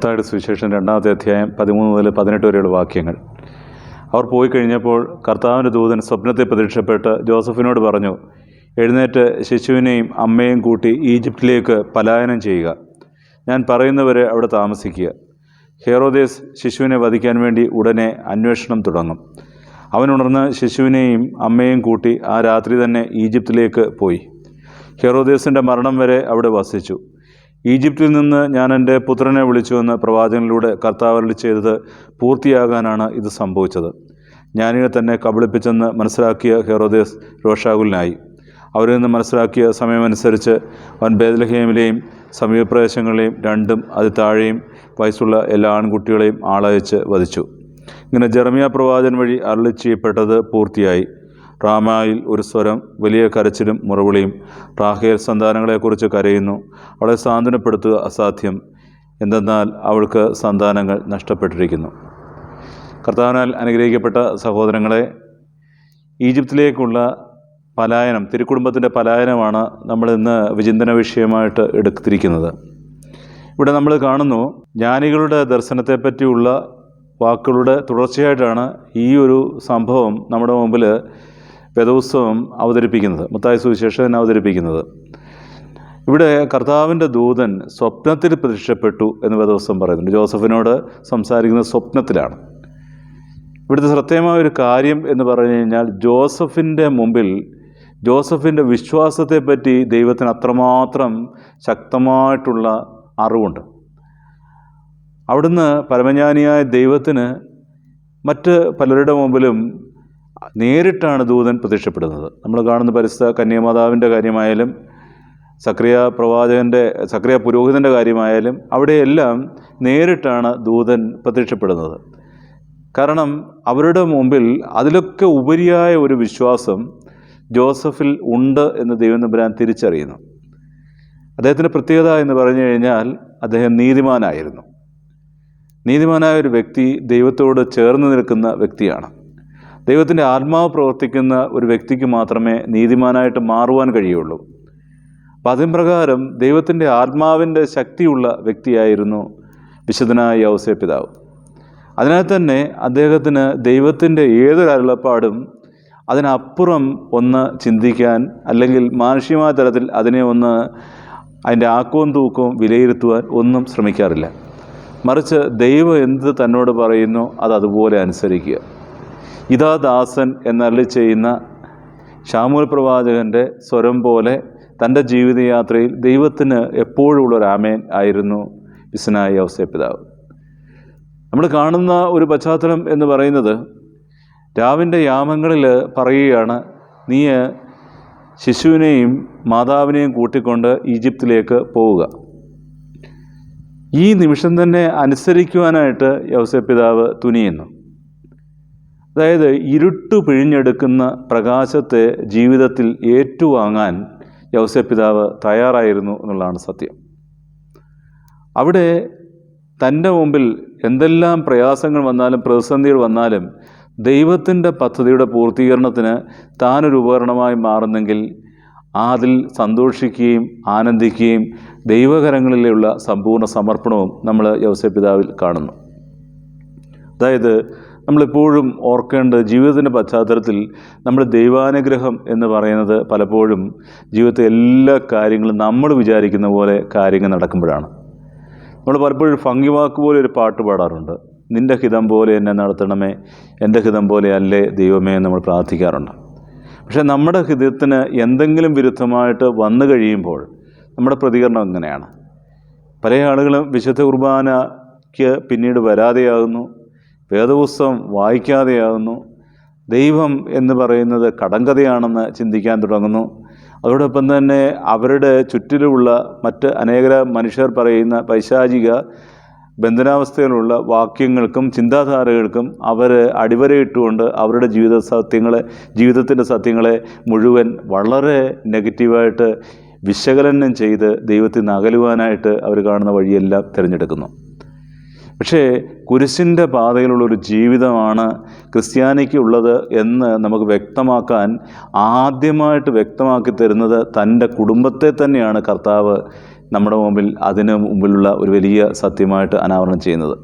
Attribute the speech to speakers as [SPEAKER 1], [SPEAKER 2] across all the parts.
[SPEAKER 1] മത്തായുടെ സുവിശേഷം രണ്ടാമത്തെ അധ്യായം പതിമൂന്ന് മുതൽ പതിനെട്ട് വരെയുള്ള വാക്യങ്ങൾ. അവർ പോയി കഴിഞ്ഞപ്പോൾ കർത്താവിന്റെ ദൂതൻ സ്വപ്നത്തെ പ്രതീക്ഷപ്പെട്ട് ജോസഫിനോട് പറഞ്ഞു എഴുന്നേറ്റ് ശിശുവിനെയും അമ്മയും കൂട്ടി ഈജിപ്തിലേക്ക് പലായനം ചെയ്യുക. ഞാൻ പറയുന്നവരെ അവിടെ താമസിക്കുക. ഹെറോദേസ് ശിശുവിനെ വധിക്കാൻ വേണ്ടി ഉടനെ അന്വേഷണം തുടങ്ങും. അവനുണർന്ന് ശിശുവിനെയും അമ്മയും കൂട്ടി ആ രാത്രി തന്നെ ഈജിപ്തിലേക്ക് പോയി. ഹെറോദേസിന്റെ മരണം വരെ അവിടെ വസിച്ചു. ഈജിപ്തിൽ നിന്ന് ഞാൻ എന്റെ പുത്രനെ വിളിച്ചുവെന്ന് പ്രവാചകനിലൂടെ കർത്താവരളി ചെയ്തത് പൂർത്തിയാകാനാണ് ഇത് സംഭവിച്ചത്. ജ്ഞാനിയെ തന്നെ കബളിപ്പിച്ചെന്ന് മനസ്സിലാക്കിയ ഹെറോദേസ് രോഷാകുലിനായി. അവരിൽ നിന്ന് മനസ്സിലാക്കിയ സമയമനുസരിച്ച് അവൻ ബേദലഹേമിലെയും സമീപപ്രദേശങ്ങളിലെയും രണ്ടും അതി താഴെയും വയസ്സുള്ള എല്ലാ ആൺകുട്ടികളെയും ആളയച്ച് വധിച്ചു. ഇങ്ങനെ ജെറമിയ പ്രവാചകൻ വഴി അരളി ചെയ്യപ്പെട്ടത് പൂർത്തിയായി. റാമായിൽ ഒരു സ്വരം വലിയ കരച്ചിലും മുറവിളിയും റാഹേൽ സന്താനങ്ങളെക്കുറിച്ച് കരയുന്നു. അവളെ സാന്ത്വനപ്പെടുത്തുക അസാധ്യം. എന്തെന്നാൽ അവൾക്ക് സന്താനങ്ങൾ നഷ്ടപ്പെട്ടിരിക്കുന്നു. കർത്താവിനാൽ അനുഗ്രഹിക്കപ്പെട്ട സഹോദരങ്ങളെ ഈജിപ്തിലേക്കുള്ള പലായനം തിരുക്കുടുംബത്തിന്റെ പലായനമാണ് നമ്മൾ ഇന്ന് വിചിന്തന വിഷയമായിട്ട് എടുത്തിരിക്കുന്നത്. ഇവിടെ നമ്മൾ കാണുന്നു ജ്ഞാനികളുടെ ദർശനത്തെപ്പറ്റിയുള്ള വാക്കുകളുടെ തുടർച്ചയായിട്ടാണ് ഈ ഒരു സംഭവം നമ്മുടെ മുമ്പിൽ വേദോത്സവം അവതരിപ്പിക്കുന്നത് മുത്തായ സുവിശേഷൻ അവതരിപ്പിക്കുന്നത്. ഇവിടെ കർത്താവിന്റെ ദൂതൻ സ്വപ്നത്തിൽ പ്രത്യക്ഷപ്പെട്ടു എന്ന് വേദോത്സവം പറയുന്നുണ്ട്. ജോസഫിനോട് സംസാരിക്കുന്നത് സ്വപ്നത്തിലാണ്. ഇവിടുത്തെ ശ്രദ്ധേയമായ ഒരു കാര്യം എന്ന് പറഞ്ഞു കഴിഞ്ഞാൽ ജോസഫിന്റെ മുമ്പിൽ ജോസഫിന്റെ വിശ്വാസത്തെപ്പറ്റി ദൈവത്തിന് അത്രമാത്രം ശക്തമായിട്ടുള്ള അറിവുണ്ട്. അവിടുന്ന് പരമജ്ഞാനിയായ ദൈവത്തിന് മറ്റ് പലരുടെ മുമ്പിലും നേരിട്ടാണ് ദൂതൻ പ്രത്യക്ഷപ്പെടുന്നത്. നമ്മൾ കാണുന്ന പരിസ്ഥ കന്യാമാതാവിന്റെ കാര്യമായാലും സക്രിയ പ്രവാചകന്റെ സക്രിയ പുരോഹിതന്റെ കാര്യമായാലും അവിടെയെല്ലാം നേരിട്ടാണ് ദൂതൻ പ്രത്യക്ഷപ്പെടുന്നത്. കാരണം അവരുടെ മുമ്പിൽ അതിലൊക്കെ ഉപരിയായ ഒരു വിശ്വാസം ജോസഫിൽ ഉണ്ട് എന്ന് ദൈവം നമ്പുരാൻ തിരിച്ചറിയുന്നു. അദ്ദേഹത്തിന്റെ പ്രത്യേകത എന്ന് പറഞ്ഞു കഴിഞ്ഞാൽ അദ്ദേഹം നീതിമാനായിരുന്നു. നീതിമാനായ ഒരു വ്യക്തി ദൈവത്തോട് ചേർന്ന് നിൽക്കുന്ന വ്യക്തിയാണ്. ദൈവത്തിന്റെ ആത്മാവ് പ്രവർത്തിക്കുന്ന ഒരു വ്യക്തിക്ക് മാത്രമേ നീതിമാനായിട്ട് മാറുവാൻ കഴിയുള്ളൂ. അപ്പം അതിൻ പ്രകാരം ദൈവത്തിന്റെ ആത്മാവിന്റെ ശക്തിയുള്ള വ്യക്തിയായിരുന്നു വിശുദ്ധനായ യൗസേ പിതാവ്. അതിനാൽ തന്നെ അദ്ദേഹത്തിന് ദൈവത്തിന്റെ ഏതൊരു അരുളപ്പാടും അതിനപ്പുറം ഒന്ന് ചിന്തിക്കാൻ അല്ലെങ്കിൽ മാനുഷികമായ തലത്തിൽ അതിനെ ഒന്ന് അതിന്റെ ആക്കവും തൂക്കവും വിലയിരുത്തുവാൻ ഒന്നും ശ്രമിക്കാറില്ല. മറിച്ച് ദൈവം എന്ത് തന്നോട് പറയുന്നു അത് അതുപോലെ അനുസരിക്കുക. ഇതാ ദാസൻ എന്നരളി ചെയ്യുന്ന ഷാമൂൽ പ്രവാചകന്റെ സ്വരം പോലെ തന്റെ ജീവിതയാത്രയിൽ ദൈവത്തിന് എപ്പോഴും രാമേൻ ആയിരുന്നു വിസ്നായ ഔസേ പിതാവ്. നമ്മൾ കാണുന്ന ഒരു പശ്ചാത്തലം എന്ന് പറയുന്നത് രാവിന്റെ യാമങ്ങളിൽ പറയുകയാണ് നീ ശിശുവിനെയും മാതാവിനെയും കൂട്ടിക്കൊണ്ട് ഈജിപ്തിലേക്ക് പോവുക. ഈ നിമിഷം തന്നെ അനുസരിക്കുവാനായിട്ട് യൗസേ പിതാവ് തുനിയുന്നു. അതായത് ഇരുട്ട് പിഴിഞ്ഞെടുക്കുന്ന പ്രകാശത്തെ ജീവിതത്തിൽ ഏറ്റുവാങ്ങാൻ യൗസേ പിതാവ് തയ്യാറായിരുന്നു എന്നുള്ളതാണ് സത്യം. അവിടെ തന്റെ മുമ്പിൽ എന്തെല്ലാം പ്രയാസങ്ങൾ വന്നാലും പ്രതിസന്ധികൾ വന്നാലും ദൈവത്തിന്റെ പദ്ധതിയുടെ പൂർത്തീകരണത്തിന് താനൊരു ഉപകരണമായി മാറുന്നെങ്കിൽ അതിൽ സന്തോഷിക്കുകയും ആനന്ദിക്കുകയും ദൈവകരങ്ങളിലുള്ള സമ്പൂർണ സമർപ്പണവും നമ്മൾ യൗസപിതാവിൽ കാണുന്നു. അതായത് നമ്മളെപ്പോഴും ഓർക്കേണ്ട ജീവിതത്തിന്റെ പശ്ചാത്തലത്തിൽ നമ്മൾ ദൈവാനുഗ്രഹം എന്ന് പറയുന്നത് പലപ്പോഴും ജീവിതത്തെ എല്ലാ കാര്യങ്ങളും നമ്മൾ വിചാരിക്കുന്ന പോലെ കാര്യങ്ങൾ നടക്കുമ്പോഴാണ്. നമ്മൾ പലപ്പോഴും ഭംഗിവാക്ക് പോലെ ഒരു പാട്ട് പാടാറുണ്ട്. നിന്റെ ഹിതം പോലെ എന്നെ നടത്തണമേ എന്റെ ഹിതം പോലെ അല്ലേ ദൈവമേ എന്ന് നമ്മൾ പ്രാർത്ഥിക്കാറുണ്ട്. പക്ഷേ നമ്മുടെ ഹിതത്തിന് എന്തെങ്കിലും വിരുദ്ധമായിട്ട് വന്നു കഴിയുമ്പോൾ നമ്മുടെ പ്രതികരണം എങ്ങനെയാണ്? പല ആളുകളും വിശുദ്ധ കുർബാനയ്ക്ക് പിന്നീട് വരാതെയാകുന്നു. വേദപുസ്തകം വായിക്കാതെയാകുന്നു. ദൈവം എന്ന് പറയുന്നത് കടങ്കഥയാണെന്ന് ചിന്തിക്കാൻ തുടങ്ങുന്നു. അതോടൊപ്പം തന്നെ അവരുടെ ചുറ്റിലുമുള്ള മറ്റ് അനേക മനുഷ്യർ പറയുന്ന പൈശാചിക ബന്ധനാവസ്ഥയിലുള്ള വാക്യങ്ങൾക്കും ചിന്താധാരകൾക്കും അവർ അടിവരയിട്ടുകൊണ്ട് അവരുടെ ജീവിത സത്യങ്ങളെ ജീവിതത്തിന്റെ സത്യങ്ങളെ മുഴുവൻ വളരെ നെഗറ്റീവായിട്ട് വിശകലനം ചെയ്ത് ദൈവത്തിൽ നിന്ന് അകലുവാനായിട്ട് അവർ കാണുന്ന വഴിയെല്ലാം തിരഞ്ഞെടുക്കുന്നു. പക്ഷേ കുരിശിന്റെ പാതയിലുള്ളൊരു ജീവിതമാണ് ക്രിസ്ത്യാനിക്ക് ഉള്ളത് എന്ന് നമുക്ക് വ്യക്തമാക്കാൻ ആദ്യമായിട്ട് വ്യക്തമാക്കി തരുന്നത് തന്റെ കുടുംബത്തെ തന്നെയാണ് കർത്താവ് നമ്മുടെ മുമ്പിൽ അതിന് മുമ്പിലുള്ള ഒരു വലിയ സത്യമായിട്ട് അനാവരണം ചെയ്യുന്നത്.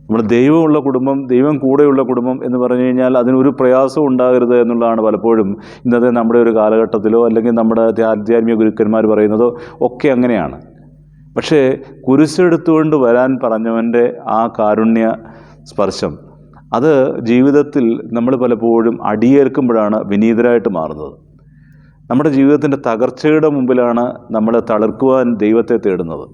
[SPEAKER 1] നമ്മൾ ദൈവമുള്ള കുടുംബം ദൈവം കൂടെയുള്ള കുടുംബം എന്ന് പറഞ്ഞു കഴിഞ്ഞാൽ അതിനൊരു പ്രയാസം ഉണ്ടാകരുത് എന്നുള്ളതാണ് പലപ്പോഴും ഇന്നത്തെ നമ്മുടെ ഒരു കാലഘട്ടത്തിലോ അല്ലെങ്കിൽ നമ്മുടെ ആധ്യാത്മിക ഗുരുക്കന്മാർ പറയുന്നതോ ഒക്കെ അങ്ങനെയാണ്. പക്ഷേ കുരിശെടുത്തുകൊണ്ട് വരാൻ പറഞ്ഞവന്റെ ആ കാരുണ്യ സ്പർശം അത് ജീവിതത്തിൽ നമ്മൾ പലപ്പോഴും അടിയേൽക്കുമ്പോഴാണ് വിനീതരായിട്ട് മാറുന്നത്. നമ്മുടെ ജീവിതത്തിന്റെ തകർച്ചയുടെ മുമ്പിലാണ് നമ്മൾ തളർക്കുവാൻ ദൈവത്തെ തേടുന്നത്.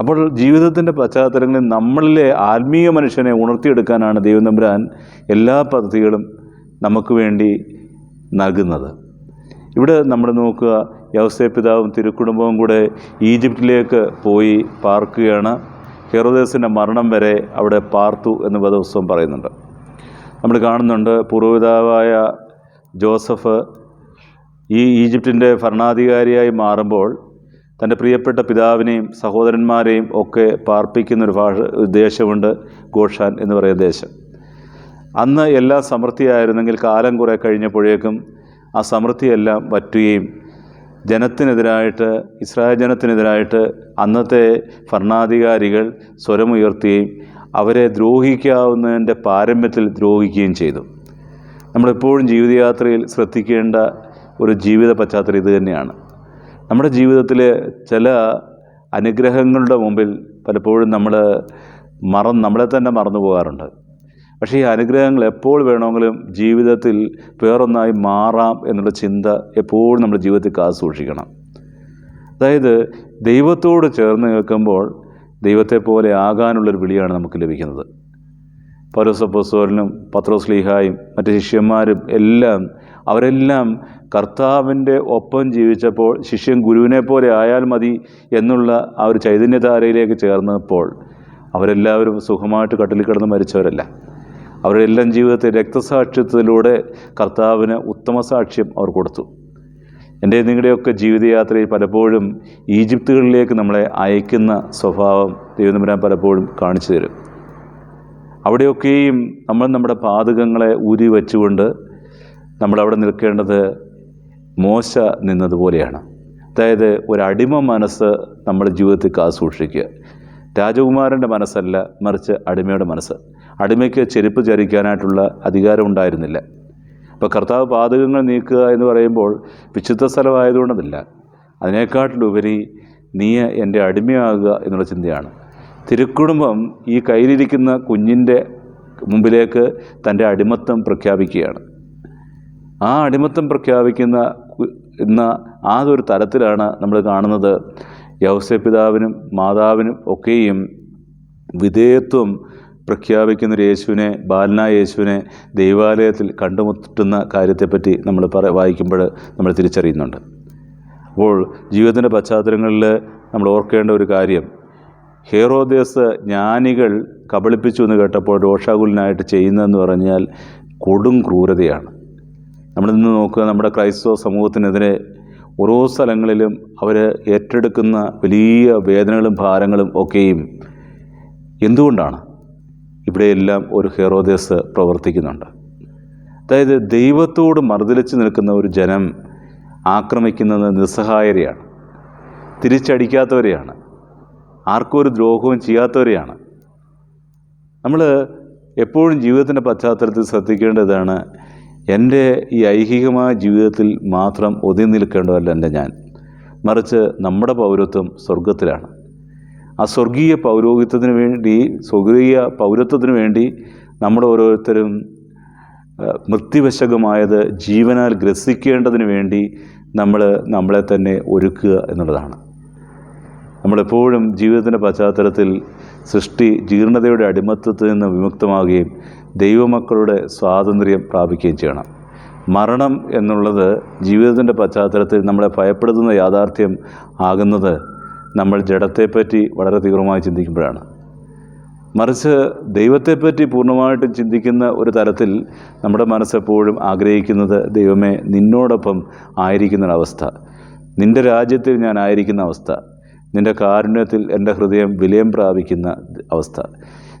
[SPEAKER 1] അപ്പോൾ ജീവിതത്തിന്റെ പശ്ചാത്തലങ്ങളിൽ നമ്മളിലെ ആത്മീയ മനുഷ്യനെ ഉണർത്തിയെടുക്കാനാണ് ദൈവം തമ്പുരാൻ എല്ലാ പദ്ധതികളും നമുക്ക് വേണ്ടി നൽകുന്നത്. ഇവിടെ നമ്മൾ നോക്കുക യവസേ പിതാവും തിരുക്കുടുംബവും കൂടെ ഈജിപ്തിലേക്ക് പോയി പാർക്കുകയാണ്. ഹെറോദേസിന്റെ മരണം വരെ അവിടെ പാർത്തു എന്ന് വേദപുസ്തകം പറയുന്നുണ്ട്. നമ്മൾ കാണുന്നുണ്ട് പൂർവപിതാവായ ജോസഫ് ഈ ഈജിപ്തിന്റെ ഭരണാധികാരിയായി മാറുമ്പോൾ തന്റെ പ്രിയപ്പെട്ട പിതാവിനെയും സഹോദരന്മാരെയും ഒക്കെ പാർപ്പിക്കുന്നൊരു ഭാഷ ദേശമുണ്ട് ഗോഷാൻ എന്ന് പറയുന്ന ദേശം. അന്ന് എല്ലാം സമൃദ്ധിയായിരുന്നെങ്കിൽ കാലം കുറേ കഴിഞ്ഞപ്പോഴേക്കും ആ സമൃദ്ധിയെല്ലാം വറ്റുകയും ജനത്തിനെതിരായിട്ട് ഇസ്രായേൽ ജനത്തിനെതിരായിട്ട് അന്നത്തെ ഭരണാധികാരികൾ സ്വരമുയർത്തുകയും അവരെ ദ്രോഹിക്കാവുന്നതിന്റെ പാരമ്യത്തിൽ ദ്രോഹിക്കുകയും ചെയ്തു. നമ്മളെപ്പോഴും ജീവിതയാത്രയിൽ ശ്രദ്ധിക്കേണ്ട ഒരു ജീവിത പശ്ചാത്തലം ഇത് തന്നെയാണ്. നമ്മുടെ ജീവിതത്തിലെ ചില അനുഗ്രഹങ്ങളുടെ മുമ്പിൽ പലപ്പോഴും നമ്മൾ മറന്ന് നമ്മളെ തന്നെ മറന്നു പോകാറുണ്ട്. പക്ഷേ ഈ അനുഗ്രഹങ്ങൾ എപ്പോൾ വേണമെങ്കിലും ജീവിതത്തിൽ വേറൊന്നായി മാറാം എന്നുള്ള ചിന്ത എപ്പോഴും നമ്മുടെ ജീവിതത്തിൽ കാത്തു സൂക്ഷിക്കണം. അതായത് ദൈവത്തോട് ചേർന്ന് നിൽക്കുമ്പോൾ ദൈവത്തെ പോലെ ആകാനുള്ളൊരു വിളിയാണ് നമുക്ക് ലഭിക്കുന്നത്. പൗരസപ്പോസോലിനും പത്രോസ്ലീഹായും മറ്റ് ശിഷ്യന്മാരും എല്ലാം അവരെല്ലാം കർത്താവിന്റെ ഒപ്പം ജീവിച്ചപ്പോൾ ശിഷ്യൻ ഗുരുവിനെ പോലെ ആയാൽ മതി എന്നുള്ള ആ ഒരു ചൈതന്യധാരയിലേക്ക് ചേർന്നപ്പോൾ അവരെല്ലാവരും സുഖമായിട്ട് കട്ടിലിൽ കിടന്ന് മരിച്ചവരല്ല. അവരെല്ലാം ജീവിതത്തെ രക്തസാക്ഷിത്വത്തിലൂടെ കർത്താവിന് ഉത്തമ സാക്ഷ്യം അവർ കൊടുത്തു. എന്റെ നിങ്ങളുടെയൊക്കെ ജീവിതയാത്രയിൽ പലപ്പോഴും ഈജിപ്തുകളിലേക്ക് നമ്മളെ അയക്കുന്ന സ്വഭാവം ദൈവനമ്പരാൻ പലപ്പോഴും കാണിച്ചു തരും. അവിടെയൊക്കെയും നമ്മൾ നമ്മുടെ പാതകങ്ങളെ ഊരി വച്ചുകൊണ്ട് നമ്മളവിടെ നിൽക്കേണ്ടത് മോശ നിന്നതുപോലെയാണ്. അതായത് ഒരടിമ മനസ്സ് നമ്മുടെ ജീവിതത്തിൽ കാസൂക്ഷിക്കുക രാജകുമാരന്റെ മനസ്സല്ല മറിച്ച് അടിമയുടെ മനസ്സ്. അടിമയ്ക്ക് ചെരുപ്പ് ചരിക്കാനായിട്ടുള്ള അധികാരം ഉണ്ടായിരുന്നില്ല. അപ്പോൾ കർത്താവ് പാതകങ്ങൾ നീക്കുക എന്ന് പറയുമ്പോൾ വിശുദ്ധ സ്ഥലമായതുകൊണ്ടതില്ല. അതിനേക്കാട്ടിലുപരി നീ എന്റെ അടിമയാകുക എന്നുള്ള ചിന്തയാണ്. തിരുക്കുടുംബം ഈ കയ്യിലിരിക്കുന്ന കുഞ്ഞിന്റെ മുമ്പിലേക്ക് തന്റെ അടിമത്തം പ്രഖ്യാപിക്കുകയാണ്. ആ അടിമത്തം പ്രഖ്യാപിക്കുന്ന എന്ന ഒരു തലത്തിലാണ് നമ്മൾ കാണുന്നത് യൗസപിതാവിനും മാതാവിനും ഒക്കെയും വിധേയത്വം പ്രഖ്യാപിക്കുന്ന ഒരു യേശുവിനെ ബാലനായ യേശുവിനെ ദൈവാലയത്തിൽ കണ്ടുമുട്ടുന്ന കാര്യത്തെപ്പറ്റി നമ്മൾ പറ വായിക്കുമ്പോൾ നമ്മൾ തിരിച്ചറിയുന്നുണ്ട്. അപ്പോൾ ജീവിതത്തിന്റെ പശ്ചാത്തലങ്ങളിൽ നമ്മൾ ഓർക്കേണ്ട ഒരു കാര്യം ഹേറോദേസ് ജ്ഞാനികൾ കബളിപ്പിച്ചു എന്ന് കേട്ടപ്പോൾ രോഷാകുലനായിട്ട് ചെയ്യുന്നതെന്ന് പറഞ്ഞാൽ കൊടും ക്രൂരതയാണ്. നമ്മൾ ഇന്ന് നോക്കുക നമ്മുടെ ക്രൈസ്തവ സമൂഹത്തിനെതിരെ ഓരോ സ്ഥലങ്ങളിലും അവർ ഏറ്റെടുക്കുന്ന വലിയ വേദനകളും ഭാരങ്ങളും ഒക്കെയും എന്തുകൊണ്ടാണ്? ഇവിടെയെല്ലാം ഒരു ഹെറോദേസ് പ്രവർത്തിക്കുന്നുണ്ട്. അതായത് ദൈവത്തോട് മറുതലിച്ച് നിൽക്കുന്ന ഒരു ജനം ആക്രമിക്കുന്നത് നിസ്സഹായരെയാണ് തിരിച്ചടിക്കാത്തവരെയാണ് ആർക്കും ഒരു ദ്രോഹവും ചെയ്യാത്തവരെയാണ്. നമ്മൾ എപ്പോഴും ജീവിതത്തിന്റെ പശ്ചാത്തലത്തിൽ ശ്രദ്ധിക്കേണ്ടതാണ് എന്റെ ഈ ഐഹികമായ ജീവിതത്തിൽ മാത്രം ഒതുങ്ങി നിൽക്കേണ്ടതല്ല എന്റെ ഞാൻ. മറിച്ച് നമ്മുടെ പൗരത്വം സ്വർഗത്തിലാണ് ആ സ്വർഗീയ പൗരോഹിത്യത്തിന് വേണ്ടി സ്വർഗീയ പൗരത്വത്തിന് വേണ്ടി നമ്മുടെ ഓരോരുത്തരും മൃത്യുവശകമായത് ജീവനാൽ ഗ്രസിക്കേണ്ടതിന് വേണ്ടി നമ്മൾ നമ്മളെ തന്നെ ഒരുക്കുക എന്നുള്ളതാണ്. നമ്മളെപ്പോഴും ജീവിതത്തിന്റെ പശ്ചാത്തലത്തിൽ സൃഷ്ടി ജീർണതയുടെ അടിമത്വത്തിൽ നിന്ന് വിമുക്തമാകുകയും ദൈവമക്കളുടെ സ്വാതന്ത്ര്യം പ്രാപിക്കുകയും ചെയ്യണം. മരണം എന്നുള്ളത് ജീവിതത്തിന്റെ പശ്ചാത്തലത്തിൽ നമ്മളെ ഭയപ്പെടുത്തുന്ന യാഥാർത്ഥ്യം ആകുന്നത് നമ്മൾ ജഡത്തെപ്പറ്റി വളരെ തീവ്രമായി ചിന്തിക്കുമ്പോഴാണ്. മറിച്ച് ദൈവത്തെപ്പറ്റി പൂർണമായിട്ടും ചിന്തിക്കുന്ന ഒരു തരത്തിൽ നമ്മുടെ മനസ്സെപ്പോഴും ആഗ്രഹിക്കുന്നത് ദൈവമേ നിന്നോടൊപ്പം ആയിരിക്കുന്നൊരവസ്ഥ. നിന്റെ രാജ്യത്തിൽ ഞാൻ ആയിരിക്കുന്ന അവസ്ഥ. നിന്റെ കാരുണ്യത്തിൽ എന്റെ ഹൃദയം വിലയം പ്രാപിക്കുന്ന അവസ്ഥ.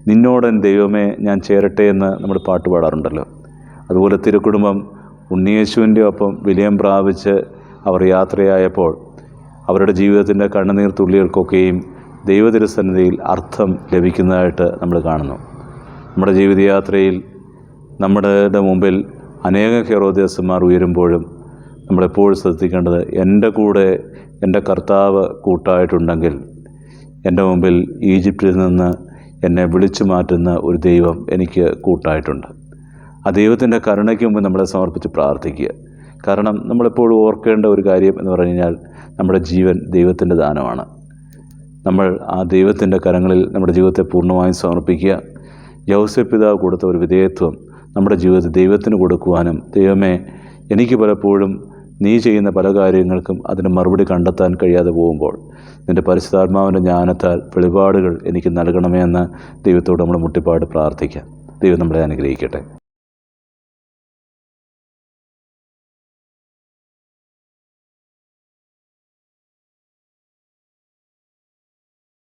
[SPEAKER 1] നിന്നോടൻ ദൈവമേ ഞാൻ ചേരട്ടെ എന്ന് നമ്മൾ പാട്ട് പാടാറുണ്ടല്ലോ. അതുപോലെ തിരുക്കുടുംബം ഉണ്ണിയേശുവിന്റെ ഒപ്പം വിലയം പ്രാപിച്ച് അവർ യാത്രയായപ്പോൾ അവരുടെ ജീവിതത്തിന്റെ കണ്ണുനീർ തുള്ളികൾക്കൊക്കെയും ദൈവതിരുസന്നിധിയിൽ അർത്ഥം ലഭിക്കുന്നതായിട്ട് നമ്മൾ കാണുന്നു. നമ്മുടെ ജീവിതയാത്രയിൽ നമ്മുടെ മുമ്പിൽ അനേക ഹെറോദ്യസന്മാർ ഉയരുമ്പോഴും നമ്മളെപ്പോഴും ശ്രദ്ധിക്കേണ്ടത് എന്റെ കൂടെ എന്റെ കർത്താവ് കൂട്ടായിട്ടുണ്ടെങ്കിൽ എന്റെ മുമ്പിൽ ഈജിപ്തിൽ നിന്ന് എന്നെ വിളിച്ചു മാറ്റുന്ന ഒരു ദൈവം എനിക്ക് കൂട്ടായിട്ടുണ്ട്. ആ ദൈവത്തിന്റെ കരുണയ്ക്ക് മുമ്പ് നമ്മളെ സമർപ്പിച്ച് പ്രാർത്ഥിക്കുക. കാരണം നമ്മളെപ്പോഴും ഓർക്കേണ്ട ഒരു കാര്യം എന്ന് പറഞ്ഞു കഴിഞ്ഞാൽ നമ്മുടെ ജീവൻ ദൈവത്തിന്റെ ദാനമാണ്. നമ്മൾ ആ ദൈവത്തിന്റെ കരങ്ങളിൽ നമ്മുടെ ജീവിതത്തെ പൂർണമായും സമർപ്പിക്കുക. യൗസഫ് പിതാവ് കൊടുത്ത ഒരു വിധേയത്വം നമ്മുടെ ജീവിതത്തിൽ ദൈവത്തിന് കൊടുക്കുവാനും ദൈവമേ എനിക്ക് പലപ്പോഴും നീ ചെയ്യുന്ന പല കാര്യങ്ങൾക്കും അതിന് മറുപടി കണ്ടെത്താൻ കഴിയാതെ പോകുമ്പോൾ നിന്റെ പരിശുദ്ധാത്മാവിന്റെ ജ്ഞാനത്താൽ വെളിപാടുകൾ എനിക്ക് നൽകണമേ എന്ന് ദൈവത്തോട് നമ്മൾ മുട്ടിപ്പാട് പ്രാർത്ഥിക്കാം. ദൈവം നമ്മളെ അനുഗ്രഹിക്കട്ടെ.